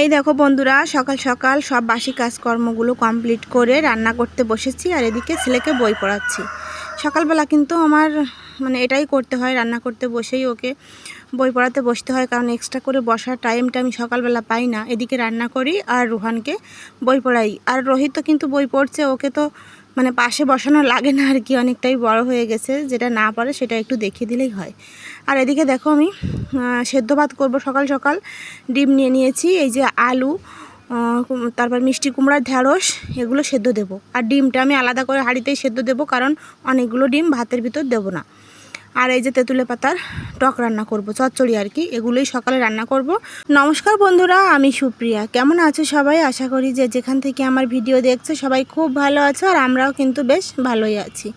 এই দেখো বন্ধুরা, সকাল সকাল সব বাসি কাজকর্মগুলো কমপ্লিট করে রান্না করতে বসেছি আর এদিকে ছেলেকে বই পড়াচ্ছি। সকালবেলা কিন্তু আমার মানে এটাই করতে হয়, রান্না করতে বসেই ওকে বই পড়াতে বসতে হয় কারণ এক্সট্রা করে বসার টাইমটা আমি সকালবেলা পাই না। এদিকে রান্না করি আর রোহানকে বই পড়াই। আর রোহিত তো কিন্তু বই পড়ছে, ওকে তো মানে পাশে বসানো লাগে না আর কি, অনেকটাই বড় হয়ে গেছে। যেটা না পারে সেটা একটু দেখিয়ে দিলেই হয়। আর এদিকে দেখো আমি সেদ্ধ ভাত করব সকাল সকাল। ডিম নিয়ে নিয়েছি, এই যে আলু তারপর মিষ্টি কুমড়ার ঢ্যাঁড়স, এগুলো সেদ্ধ দেবো। আর ডিমটা আমি আলাদা করে হাঁড়িতেই সেদ্ধ দেবো, কারণ অনেকগুলো ডিম ভাতের ভিতর দেবো না। আর এই যে তেঁতুলে পাতার টক রান্না করব, চচ্চড়ি আর কি, এগুলোই সকালে রান্না করব। নমস্কার বন্ধুরা, আমি সুপ্রিয়া। কেমন আছো সবাই? আশা করি যে যেখান থেকে আমার ভিডিও দেখছ সবাই খুব ভালো আছো, আর আমরাও কিন্তু বেশ ভালোই আছি।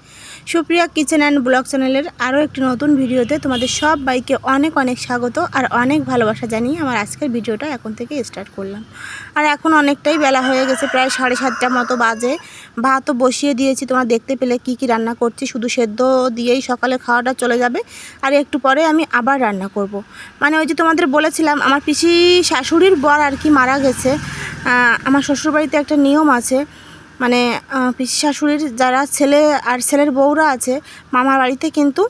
সুপ্রিয়া কিচেন অ্যান্ড ব্লগ চ্যানেলের আরও একটি নতুন ভিডিওতে তোমাদের সব বাইকে অনেক অনেক স্বাগত আর অনেক ভালোবাসা জানিয়ে আমার আজকের ভিডিওটা এখন থেকে স্টার্ট করলাম। আর এখন অনেকটাই বেলা হয়ে গেছে, প্রায় সাড়ে সাতটা মতো বাজে। ভাতও বসিয়ে দিয়েছি, তোমরা দেখতে পেলে কি কি রান্না করছি, শুধু সেদ্ধ দিয়েই সকালে খাওয়াটা চলে যাবে। আর একটু পরে আমি আবার রান্না করব। মানে ওই যে তোমাদের বলেছিলাম, আমার পিসি শাশুড়ির বর আর কি মারা গেছে। আমার শ্বশুরবাড়িতে একটা নিয়ম আছে মানে পিসি শাশুড়ির যারা ছেলে আর ছেলের বউরা আছে, মামার বাড়িতে কিন্তু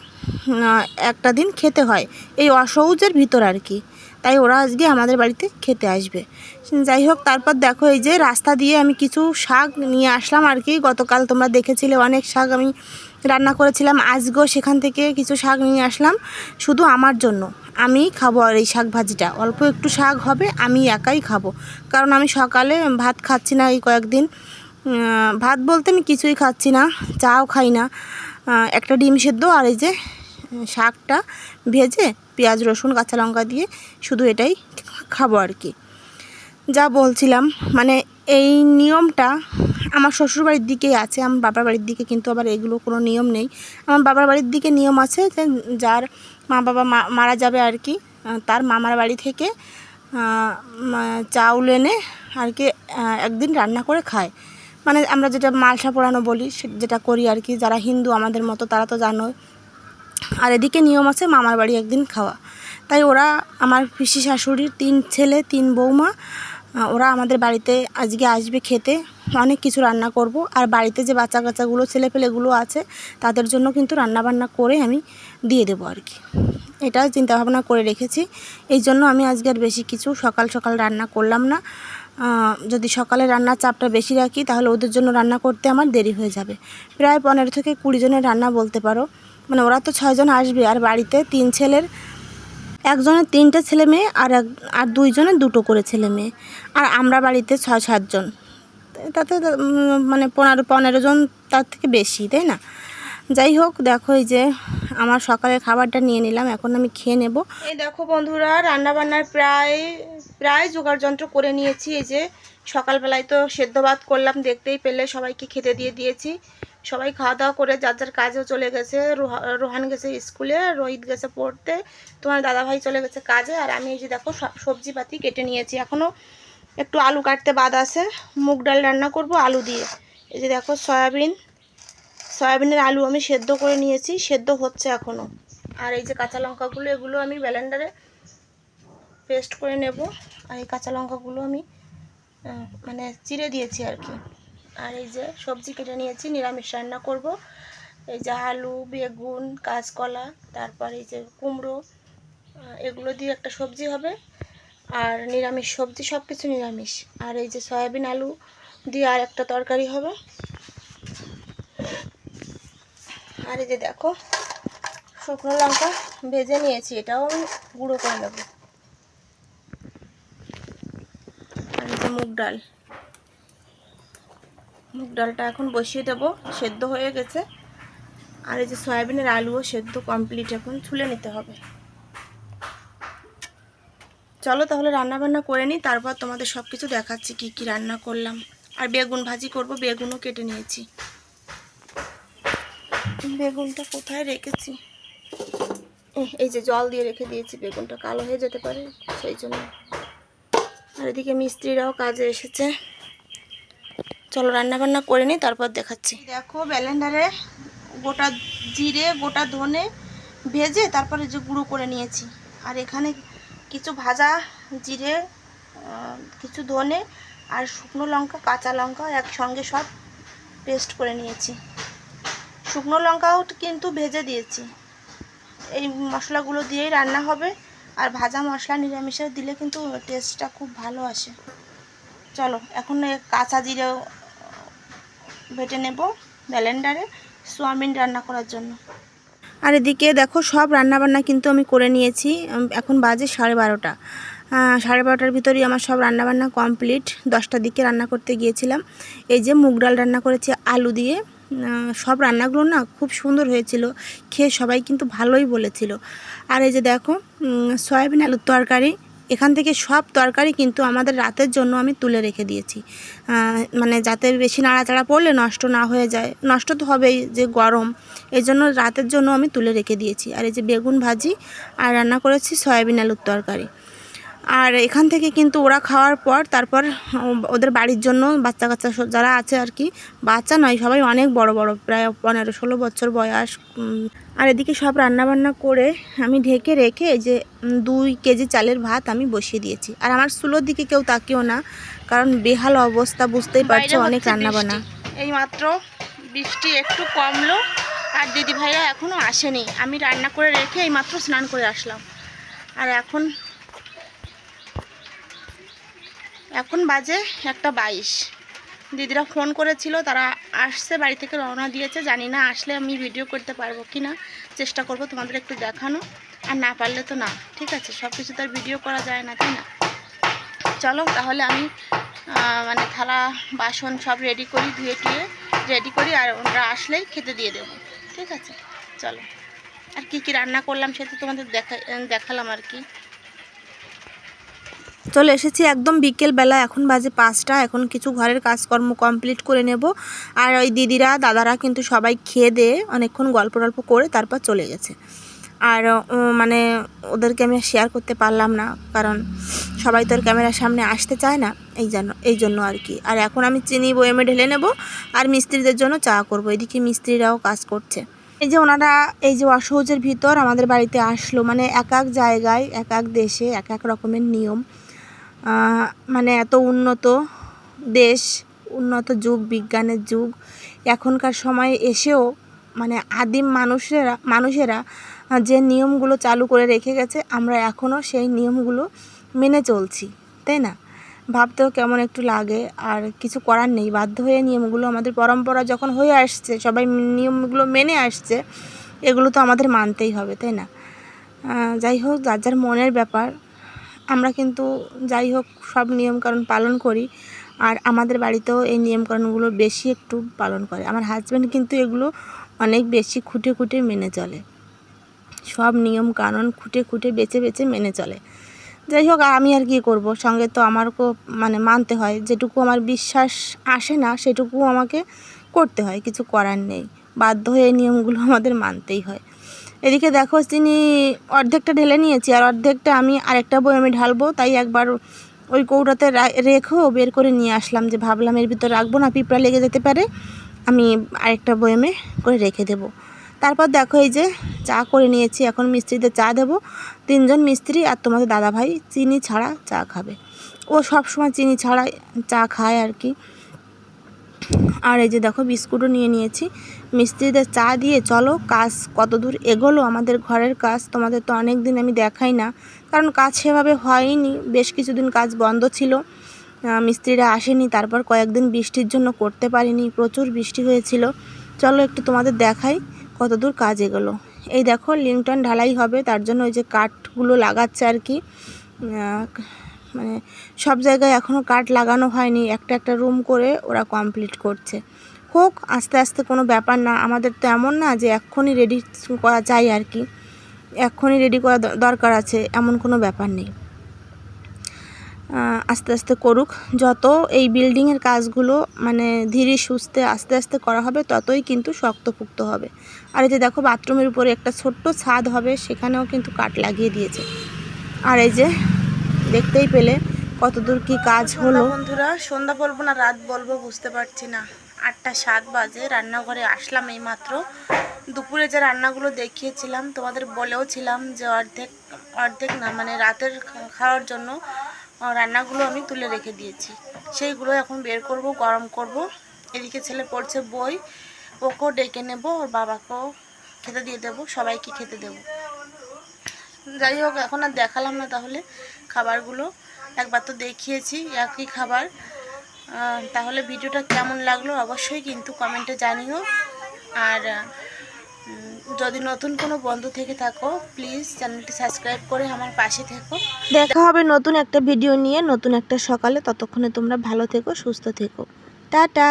একটা দিন খেতে হয়। এই অসৌজের ভিতর আর কি। তাই ওরা আজকে আমাদের বাড়িতে খেতে আসবে। যাই হোক, তারপর দেখো এই যে রাস্তা দিয়ে আমি কিছু শাক নিয়ে আসলাম আর কি। গতকাল তোমরা দেখেছিলে অনেক শাক আমি রান্না করেছিলাম। আজকেও সেখান থেকে কিছু শাক নিয়ে আসলাম। শুধু আমার জন্য। আমি খাব আর এই শাক ভাজিটা। অল্প একটু শাক হবে আমি একাই খাব। কারণ আমি সকালে ভাত খাচ্ছি না এই কয়েকদিন। ভাত বলতে আমি কিছুই খাচ্ছি না, চাও খাই না। একটা ডিম সেদ্ধ আর এই যে শাকটা ভেজে পেঁয়াজ, রসুন, কাঁচা লঙ্কা দিয়ে শুধু এটাই খাব আর কি। যা বলছিলাম মানে এই নিয়মটা আমার শ্বশুরবাড়ির দিকেই আছে, আমার বাবার বাড়ির দিকে কিন্তু আবার এগুলো কোনো নিয়ম নেই। আমার বাবার বাড়ির দিকে নিয়ম আছে যে, যার মা বাবা মারা যাবে আর কি তার মামার বাড়ি থেকে চাউল এনে আর কি একদিন রান্না করে খায়। মানে আমরা যেটা মালসা পোড়ানো বলি যেটা করি আর কি, যারা হিন্দু আমাদের মতো, তারা তো জানোই। আর এদিকে নিয়ম আছে, মামার বাড়ি একদিন খাওয়া। তাই ওরা, আমার পিসি শাশুড়ির তিন ছেলে, তিন বৌমা ওরা আমাদের বাড়িতে আজকে আসবে খেতে, অনেক কিছু রান্না করব। আর বাড়িতে যে বাচ্চা কাচ্চাগুলো ছেলেপেলেগুলো আছে, তাদের জন্য কিন্তু রান্না বান্না করে আমি দিয়ে দেবো আর কি। এটা চিন্তাভাবনা করে রেখেছি। এই জন্য আমি আজকে আর বেশি কিছু সকাল সকাল রান্না করলাম না। যদি সকালে রান্নার চাপটা বেশি রাখি, তাহলে ওদের জন্য রান্না করতে আমার দেরি হয়ে যাবে। প্রায় পনেরো থেকে কুড়ি জনের রান্না বলতে পারো। মানে ওরা তো ছয়জন আসবে, আর বাড়িতে তিন ছেলের, একজনের তিনটে ছেলে মেয়ে, আর এক, আর দুইজনের দুটো করে ছেলে মেয়ে। আর আমরা বাড়িতে ছয় সাতজন তাতে মানে পনেরো পনেরো জন তার থেকে বেশি, তাই না? যাই হোক, দেখো এই যে আমার সকালের খাবারটা নিয়ে নিলাম, এখন আমি খেয়ে নেব। এই দেখো বন্ধুরা রান্না বান্নার প্রায় প্রায় জোগাড় যন্ত্র করে নিয়েছি। এই যে সকালবেলায় তো সেদ্ধ ভাত করলাম, দেখতেই পেলে সবাইকে খেতে দিয়ে দিয়েছি। সবাই খাওয়া দাওয়া করে যার যার কাজেও চলে গেছে, রোহা- রোহান গেছে স্কুলে, রোহিত গেছে পড়তে, তোমার দাদাভাই চলে গেছে কাজে, আর আমি এই যে দেখো সব সবজি পাতি কেটে নিয়েছি। এখনও একটু আলু কাটতে বাদ আছে, মুগ ডাল রান্না করব আলু দিয়ে। এই যে দেখো সয়াবিন সয়াবিনের আলু আমি সেদ্ধ করে নিয়েছি, সেদ্ধ হচ্ছে এখনও আর এই যে কাঁচা লঙ্কাগুলো, এগুলো আমি ব্যালেন্ডারে পেস্ট করে নেব। আর এই কাঁচা লঙ্কাগুলো আমি মানে চিড়ে দিয়েছি আর কি। আর এই যে সবজি কেটে নিয়েছি, নিরামিষ রান্না করব। এই যে আলু, বেগুন, কাঁচকলা, তারপর এই যে কুমড়ো এগুলো দিয়ে একটা সবজি হবে। আর নিরামিষ সবজি সব কিছু নিরামিষ। আর এই যে সয়াবিন আলু দিয়ে আর একটা তরকারি হবে। আর এই যে দেখো, শুকনো লঙ্কা ভেজে নিয়েছি, এটাও আমি গুঁড়ো করে নেব। আর এই যে মুগ ডাল। মুগ ডালটা এখন বসিয়ে দেবো, সেদ্ধ হয়ে গেছে। আর এই যে সয়াবিনের আলুও সেদ্ধ কমপ্লিট এখন ছুলে নিতে হবে। চলো তাহলে রান্না বান্না করে নিই, তারপর তোমাদের সব কিছু দেখাচ্ছি কি কি রান্না করলাম। আর বেগুন ভাজি করব, বেগুনও কেটে নিয়েছি। বেগুনটা কোথায় রেখেছি? এই যে জল দিয়ে রেখে দিয়েছি, বেগুনটা কালো হয়ে যেতে পারে, সেই জন্য। আর এদিকে মিস্ত্রিরাও কাজে এসেছে। চলো রান্না বান্না করে নিই, তারপর দেখাচ্ছি। দেখো ব্যালেন্ডারে গোটা জিরে, গোটা ধনে ভেজে তারপরে যে গুঁড়ো করে নিয়েছি। আর এখানে কিছু ভাজা জিরে কিছু ধনে আর শুকনো লঙ্কা, কাঁচা লঙ্কা একসঙ্গে সব পেস্ট করে নিয়েছি। শুকনো লঙ্কাও কিন্তু ভেজে দিয়েছি। এই মশলাগুলো দিয়েই রান্না হবে। আর ভাজা মশলা নিরামিষে দিলে কিন্তু টেস্টটা খুব ভালো আসে। চলো, এখন কাঁচা জিরেও বেটে নেব ব্যালেন্ডারে সোয়াবিন রান্না করার জন্য। আর এদিকে দেখো, সব রান্নাবান্না কিন্তু আমি করে নিয়েছি। এখন বাজে সাড়ে বারোটা। সাড়ে বারোটার ভিতরেই আমার সব রান্নাবান্না কমপ্লিট। দশটার দিকে রান্না করতে গিয়েছিলাম। এই যে মুগ ডাল রান্না করেছি আলু দিয়ে। সব রান্নাগুলো না খুব সুন্দর হয়েছিল। খেয়ে সবাই কিন্তু ভালোই বলেছিল। আর এই যে দেখো সয়াবিন আলুর তরকারি, এখান থেকে সব তরকারি কিন্তু আমাদের রাতের জন্য আমি তুলে রেখে দিয়েছি। মানে যাতে বেশি নাড়াচাড়া পড়লে নষ্ট না হয়ে যায়। নষ্ট তো হবেই যে গরম, এই জন্য রাতের জন্য আমি তুলে রেখে দিয়েছি। আর এই যে বেগুন ভাজি, আর রান্না করেছি সয়াবিন আলুর তরকারি। আর এখান থেকে কিন্তু ওরা খাওয়ার পর তারপর ওদের বাড়ির জন্য বাচ্চা কাচ্চা সব যারা আছে আর কি বাচ্চা নয় সবাই অনেক বড় বড় প্রায় পনেরো ষোলো বছর বয়স আর এদিকে সব রান্নাবান্না করে আমি ঢেকে রেখে এই যে দুই কেজি চালের ভাত আমি বসিয়ে দিয়েছি। আর আমার চুলোর দিকে কেউ তাকিও না কারণ বেহাল অবস্থা বুঝতেই পারছ অনেক রান্নাবান্না। এই মাত্র বৃষ্টি একটু কমলো আর দিদি ভাইরা এখনও আসেনি। আমি রান্না করে রেখে এই মাত্র স্নান করে আসলাম। আর এখন এখন বাজে একটা বাইশ। দিদিরা ফোন করেছিল, তারা আসছে, বাড়ি থেকে রওনা দিয়েছে। জানি না আসলে আমি ভিডিও করতে পারব কি না, চেষ্টা করব তোমাদের একটু দেখানো। আর না পারলে তো না, ঠিক আছে? সব কিছু তো আর ভিডিও করা যায় না, তাই না? চলো, তাহলে আমি মানে থালা, বাসন সব রেডি করি, ধুয়ে টুয়ে রেডি করি, আর ওরা আসলেই খেতে দিয়ে দেবো, ঠিক আছে? চলো। আর কি কি রান্না করলাম সেটা তোমাদের দেখা দেখালাম আর কি। চলে এসেছি একদম বিকেল বেলা, এখন বাজে পাঁচটা, এখন কিছু ঘরের কাজকর্ম কমপ্লিট করে নেব। আর ওই দিদিরা, দাদারা কিন্তু সবাই খেয়ে দিয়ে অনেকক্ষণ গল্প টল্প করে তারপর চলে গেছে। আর মানে ওদেরকে আমি শেয়ার করতে পারলাম না, কারণ সবাই তো আর ক্যামেরার সামনে আসতে চায় না, এই জন্য এই জন্য আর কি। আর এখন আমি চিনি বয়েমে ঢেলে নেব, আর মিস্ত্রিদের জন্য চা করব, এদিকে মিস্ত্রিরাও কাজ করছে। এই যে ওনারা, এই যে অসহজের ভিতর আমাদের বাড়িতে আসলো মানে এক এক জায়গায়, এক এক দেশে, এক এক রকমের নিয়ম। মানে এত উন্নত দেশ, উন্নত যুগ, বিজ্ঞানের যুগ, এখনকার সময়ে এসেও মানে আদিম মানুষেরা মানুষেরা যে নিয়মগুলো চালু করে রেখে গেছে, আমরা এখনও সেই নিয়মগুলো মেনে চলছি, তাই না? ভাবতেও কেমন একটু লাগে, আর কিছু করার নেই, বাধ্য হয়ে নিয়মগুলো আমাদের পরম্পরা যখন হয়ে আসছে, সবাই নিয়মগুলো মেনে আসছে, এগুলো তো আমাদের মানতেই হবে, তাই না? যাই হোক, যার যার মনের ব্যাপার আমরা কিন্তু যাই হোক সব নিয়মকানুন পালন করি। আর আমাদের বাড়িতেও এই নিয়মকানুনগুলো বেশি একটু পালন করে। আমার হাজব্যান্ড কিন্তু এগুলো অনেক বেশি খুঁটে খুঁটে মেনে চলে। সব নিয়ম কানুন খুঁটে খুঁটে বেছে বেছে মেনে চলে। যাই হোক, আমি আর কি করব? সঙ্গে তো আমারকেও মানে মানতে হয়। যেটুকু আমার বিশ্বাস আসে না সেটুকু আমাকে করতে হয়। কিছু করার নেই। বাধ্য হয়ে নিয়মগুলো আমাদের মানতেই হয়। এদিকে দেখো চিনি অর্ধেকটা ঢেলে নিয়েছি, আর অর্ধেকটা আমি আরেকটা বয়মে ঢালবো, তাই একবার ওই কৌটাতে রা- রেখেও বের করে নিয়ে আসলাম যে ভাবলাম এর ভিতর রাখব না, পিঁপড়া লেগে যেতে পারে, আমি আরেকটা বয়মে করে রেখে দেবো। তারপর দেখো এই যে চা করে নিয়েছি, এখন মিস্ত্রিদের চা দেবো, তিনজন মিস্ত্রি আর তোমাদের দাদা ভাই, চিনি ছাড়া চা খাবে। ও সব সময় চিনি ছাড়া চা খায় আর কি। আর এই যে দেখো বিস্কুটও নিয়ে নিয়েছি মিস্ত্রিদের চা দিয়ে, চলো, কাজ কত দূর এগোলো? আমাদের ঘরের কাজ তোমাদের তো অনেক দিন আমি দেখাই না। কারণ কাজ সেভাবে হয়নি, বেশ কিছুদিন কাজ বন্ধ ছিল। মিস্ত্রিরা আসেনি, তারপর কয়েকদিন বৃষ্টির জন্য করতে পারিনি, প্রচুর বৃষ্টি হয়েছিল। চলো, একটু তোমাদের দেখাই কত দূর কাজ এগোলো। এই দেখো লিংটন ঢালাই হবে, তার জন্য ওই যে কাঠগুলো লাগাচ্ছে আর কি। মানে সব জায়গায় এখনও কাঠ লাগানো হয়নি, একটা একটা রুম করে ওরা কমপ্লিট করছে। হোক, আস্তে আস্তে কোনো ব্যাপার না। আমাদের তো এমন না যে এক্ষুনি রেডি করা চাই আর কি। এক্ষুনি রেডি করা দরকার আছে, এমন কোনো ব্যাপার নেই। আস্তে আস্তে করুক। যত এই বিল্ডিংয়ের কাজগুলো মানে ধীরে সুস্থে আস্তে আস্তে করা হবে, ততই কিন্তু শক্তপুক্ত হবে। আর এই যে দেখো বাথরুমের উপরে একটা ছোট্ট ছাদ হবে, সেখানেও কিন্তু কাঠ লাগিয়ে দিয়েছে। আর এই যে দেখতেই পেলে কতদূর কি কাজ হলো। বন্ধুরা, সন্ধ্যা বলব না, রাত বলব, বুঝতে পারছি না। আটটা সাত বাজে, রান্নাঘরে আসলাম এই মাত্র দুপুরে যে রান্নাগুলো দেখিয়েছিলাম, তোমাদের বলেও ছিলাম যে অর্ধেক অর্ধেক না মানে রাতের খাওয়ার জন্য রান্নাগুলো আমি তুলে রেখে দিয়েছি। সেইগুলো এখন বের করব, গরম করব। এদিকে ছেলে পড়ছে বই, ওকেও ডেকে নেব, ওর বাবাকেও খেতে দিয়ে দেবো, সবাইকে খেতে দেবো। যাই হোক, এখন আর দেখালাম না তাহলে খাবারগুলো। একবার তো দেখিয়েছি, একই খাবার। তাহলে ভিডিওটা কেমন লাগল অবশ্যই কিন্তু কমেন্টে জানিও। আর যদি নতুন কোনো বন্ধু থেকে থাকো প্লিজ চ্যানেলটি সাবস্ক্রাইব করে আমার পাশে থেকো। দেখা হবে নতুন একটা ভিডিও নিয়ে, নতুন একটা সকালে। ততক্ষণে তোমরা ভালো থেকো, সুস্থ থেকো। টাটা!